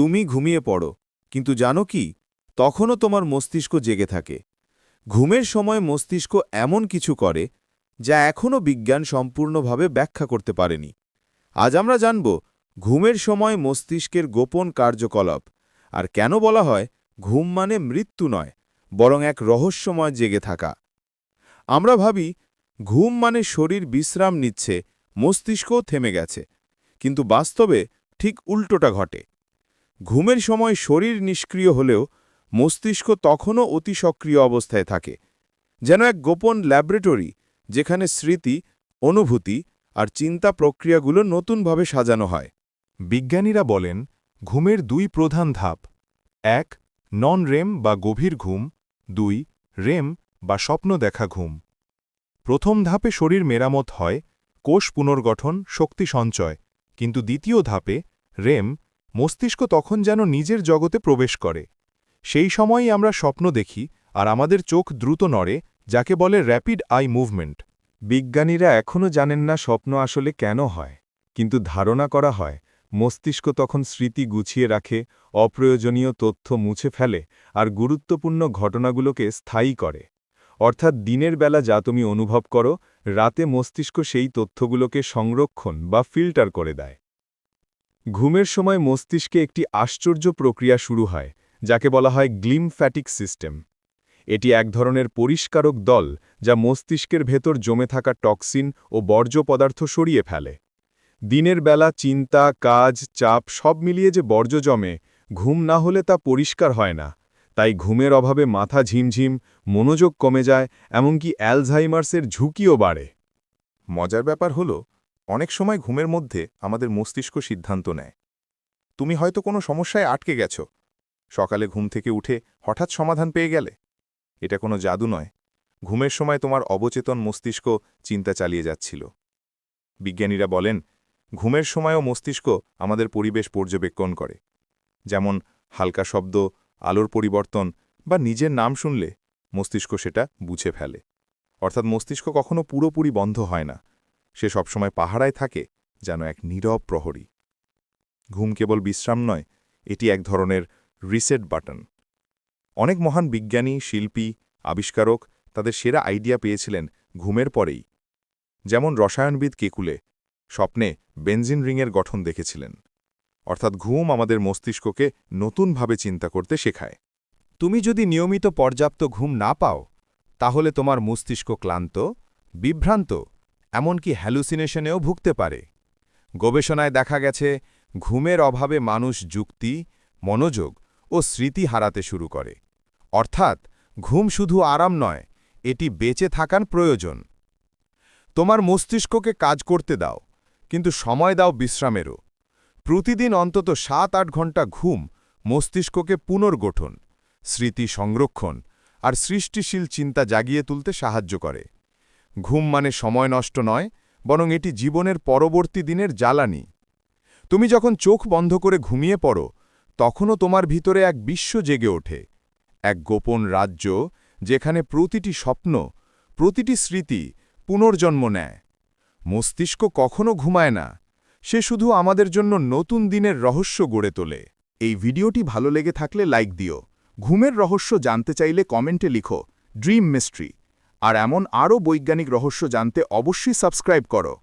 তুমি ঘুমিয়ে পড়ো। কিন্তু জানো কি? তখনও তোমার মস্তিষ্ক জেগে থাকে। ঘুমের সময় মস্তিষ্ক এমন কিছু করে, যা এখনও বিজ্ঞান সম্পূর্ণভাবে ব্যাখ্যা করতে পারেনি। আজ আমরা জানব, ঘুমের সময় মস্তিষ্কের গোপন কার্যকলাপ, আর কেন বলা হয়, ঘুম মানে মৃত্যু নয়, বরং এক রহস্যময় জেগে থাকা। আমরা ভাবি, ঘুম মানে শরীর বিশ্রাম নিচ্ছে, মস্তিষ্কও থেমে গেছে। কিন্তু বাস্তবে ঠিক উল্টোটা ঘটে। ঘুমের সময় শরীর নিষ্ক্রিয় হলেও মস্তিষ্ক তখনও অতি সক্রিয় অবস্থায় থাকে, যেন এক গোপন ল্যাবরেটরি যেখানে স্মৃতি, অনুভূতি আর চিন্তা প্রক্রিয়াগুলো নতুনভাবে সাজানো হয়। বিজ্ঞানীরা বলেন, ঘুমের দুই প্রধান ধাপ, এক নন রেম বা গভীর ঘুম, দুই রেম বা স্বপ্ন দেখা ঘুম। প্রথম ধাপে শরীর মেরামত হয় কোষ পুনর্গঠন, শক্তি সঞ্চয়, কিন্তু দ্বিতীয় ধাপে রেম মস্তিষ্ক তখন যেন নিজের জগতে প্রবেশ করে। সেই সময়ই আমরা স্বপ্ন দেখি আর আমাদের চোখ দ্রুত নড়ে, যাকে বলে র্যাপিড আই মুভমেন্ট বিজ্ঞানীরা এখনও জানেন না স্বপ্ন আসলে কেন হয়। কিন্তু ধারণা করা হয়, মস্তিষ্ক তখন স্মৃতি গুছিয়ে রাখে, অপ্রয়োজনীয় তথ্য মুছে ফেলে আর গুরুত্বপূর্ণ ঘটনাগুলোকে স্থায়ী করে। অর্থাৎ দিনের বেলা যা তুমি অনুভব করো, রাতে মস্তিষ্ক সেই তথ্যগুলোকে সংরক্ষণ বা ফিল্টার করে দেয়। ঘুমের সময় মস্তিষ্কে একটি আশ্চর্য প্রক্রিয়া শুরু হয়, যাকে বলা হয় গ্লিমফ্যাটিক সিস্টেম। এটি এক ধরনের পরিষ্কারক দল যা মস্তিষ্কের ভেতর জমে থাকা টক্সিন ও বর্জ্য পদার্থ সরিয়ে ফেলে। দিনের বেলা চিন্তা, কাজ, চাপ সব মিলিয়ে যে বর্জ্য জমে, ঘুম না হলে তা পরিষ্কার হয় না। তাই ঘুমের অভাবে মাথা ঝিমঝিম, মনোযোগ কমে যায়, এমনকি অ্যালঝাইমার্সের ঝুঁকিও বাড়ে। মজার ব্যাপার হল অনেক সময় ঘুমের মধ্যে আমাদের মস্তিষ্ক সিদ্ধান্ত নেয়। তুমি হয়তো কোনো সমস্যায় আটকে গেছ। সকালে ঘুম থেকে উঠে হঠাৎ সমাধান পেয়ে গেলে। এটা কোনো জাদু নয়। ঘুমের সময় তোমার অবচেতন মস্তিষ্ক চিন্তা চালিয়ে যাচ্ছিল। বিজ্ঞানীরা বলেন, ঘুমের সময়ও মস্তিষ্ক আমাদের পরিবেশ পর্যবেক্ষণ করে। যেমন হালকা শব্দ, আলোর পরিবর্তন বা নিজের নাম শুনলে মস্তিষ্ক সেটা বুঝে ফেলে। অর্থাৎ মস্তিষ্ক কখনো পুরোপুরি বন্ধ হয় না। সে সবসময় পাহারায় থাকে যেন এক নীরব প্রহরী। ঘুম কেবল বিশ্রাম নয়, এটি এক ধরনের রিসেট বাটন অনেক মহান বিজ্ঞানী, শিল্পী, আবিষ্কারক তাদের সেরা আইডিয়া পেয়েছিলেন ঘুমের পরেই। যেমন রসায়নবিদ কেকুলে স্বপ্নে বেনজিন রিংয়ের গঠন দেখেছিলেন। অর্থাৎ ঘুম আমাদের মস্তিষ্ককে নতুনভাবে চিন্তা করতে শেখায়। তুমি যদি নিয়মিত পর্যাপ্ত ঘুম না পাও, তাহলে তোমার মস্তিষ্ক ক্লান্ত, বিভ্রান্ত এমনকি হ্যালুসিনেশনেও ভুগতে পারে। গবেষণায় দেখা গেছে, ঘুমের অভাবে মানুষ যুক্তি, মনোযোগ ও স্মৃতি হারাতে শুরু করে। অর্থাৎ, ঘুম শুধু আরাম নয়, এটি বেঁচে থাকার প্রয়োজন। তোমার মস্তিষ্ককে কাজ করতে দাও, কিন্তু সময় দাও বিশ্রামেরও। প্রতিদিন অন্তত সাত আট ঘণ্টা ঘুম মস্তিষ্ককে পুনর্গঠন, স্মৃতি সংরক্ষণ আর সৃষ্টিশীল চিন্তা জাগিয়ে তুলতে সাহায্য করে। ঘুম মানে সময় নষ্ট নয়, বরং এটি জীবনের পরবর্তী দিনের জ্বালানি। তুমি যখন চোখ বন্ধ করে ঘুমিয়ে পড়ো, তখনও তোমার ভিতরে এক বিশ্ব জেগে ওঠে, এক গোপন রাজ্য যেখানে প্রতিটি স্বপ্ন, প্রতিটি স্মৃতি পুনর্জন্ম নেয়। মস্তিষ্ক কখনো ঘুমায় না, সে শুধু আমাদের জন্য নতুন দিনের রহস্য গড়ে তোলে। এই ভিডিওটি ভালো লেগে থাকলে লাইক দিও। ঘুমের রহস্য জানতে চাইলে কমেন্টে লিখো ড্রিম মিস্ট্রি আর এমন আরও বৈজ্ঞানিক রহস্য জানতে অবশ্যই সাবস্ক্রাইব করো।